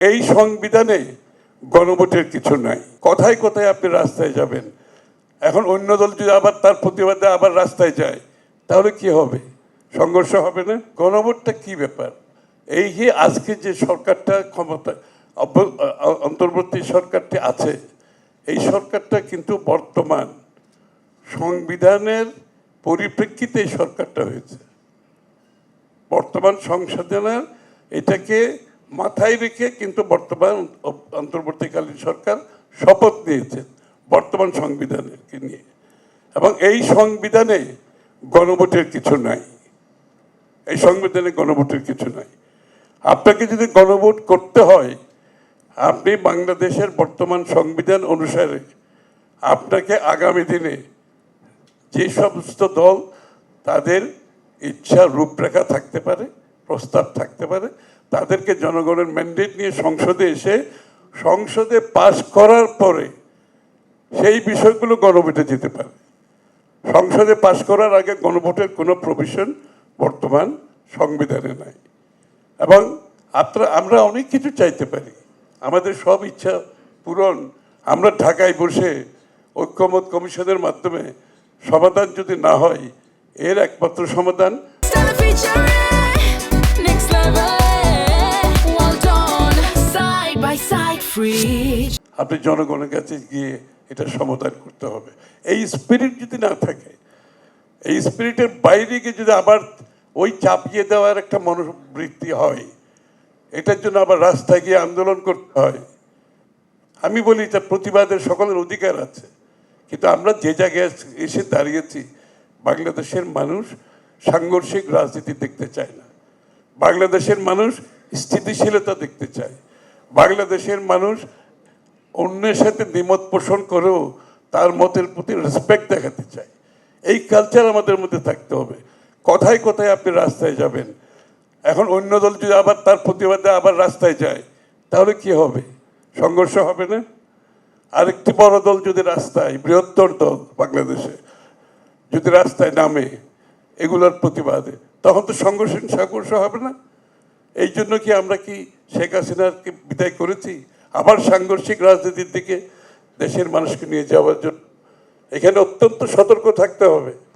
এই সংবিধানে গণভোটের কিছু নাই। কথায় কথায় আপনি রাস্তায় যাবেন। এখন অন্য দল যদি আবার তার প্রতিবাদে আবার রাস্তায় যায়, তাহলে কি হবে? সংঘর্ষ হবে না? গণভোটটা কি ব্যাপার? এই যে আজকে যে সরকারটা ক্ষমতা অন্তর্বর্তী সরকারটি আছে, এই সরকারটা কিন্তু বর্তমান সংবিধানের পরিপ্রেক্ষিতে এই সরকারটা হয়েছে। বর্তমান সংশোধনের এটাকে মাথায় রেখে কিন্তু বর্তমান অন্তর্বর্তীকালীন সরকার শপথ নিয়েছেন বর্তমান সংবিধানকে নিয়ে। এবং এই সংবিধানে গণভোটের কিছু নাই। এই সংবিধানে গণভোটের কিছু নাই। আপনাকে যদি গণভোট করতে হয়, আপনি বাংলাদেশের বর্তমান সংবিধান অনুসারে আপনাকে আগামী দিনে যে সমস্ত দল তাদের ইচ্ছা রূপরেখা থাকতে পারে, প্রস্তাব থাকতে পারে তাদেরকে জনগণের ম্যান্ডেট নিয়ে সংসদে এসে সংসদে পাশ করার পরে সেই বিষয়গুলো গণভোটে যেতে পারে। সংসদে পাশ করার আগে গণভোটের কোনো প্রভিশন বর্তমান সংবিধানে নাই। এবং আপনারা, আমরা অনেক কিছু চাইতে পারি। আমাদের সব ইচ্ছা পূরণ। আমরা ঢাকায় বসে ঐক্যমত কমিশনের মাধ্যমে সমাধান যদি না হয়, এর একমাত্র সমাধান আপনি জনগণের কাছে গিয়ে এটা সমাধান করতে হবে। এই স্পিরিট যদি না থাকে, এই স্পিরিটের বাইরে গিয়ে যদি আবার ওই চাপিয়ে দেওয়ার একটা মনোবৃত্তি হয়, এটার জন্য আবার রাস্তায় গিয়ে আন্দোলন করতে হয়। আমি বলি এটা প্রতিবাদের সকলের অধিকার আছে, কিন্তু আমরা যে জায়গায় এসে দাঁড়িয়েছি, বাংলাদেশের মানুষ সাংঘর্ষিক রাজনীতি দেখতে চায় না। বাংলাদেশের মানুষ স্থিতিশীলতা দেখতে চায়। বাংলাদেশের মানুষ অন্যের সাথে দ্বিমত পোষণ করেও তার মতের প্রতি রেসপেক্ট দেখাতে চায়। এই কালচার আমাদের মধ্যে থাকতে হবে। কথায় কথায় আপনি রাস্তায় যাবেন। এখন অন্য দল যদি আবার তার প্রতিবাদে আবার রাস্তায় যায়, তাহলে কি হবে? সংঘর্ষ হবে না? আরেকটি বড় দল যদি রাস্তায়, বৃহত্তর দল বাংলাদেশে, যদি রাস্তায় নামে এগুলোর প্রতিবাদে, তখন তো সংঘর্ষ সংঘর্ষ হবে না? এই জন্য কি আমরা কি শেখ হাসিনাকে বিদায় করেছি? আবার সাংঘর্ষিক রাজনীতির দিকে দেশের মানুষকে নিয়ে যাওয়ার জন্য। এখানে অত্যন্ত সতর্ক থাকতে হবে।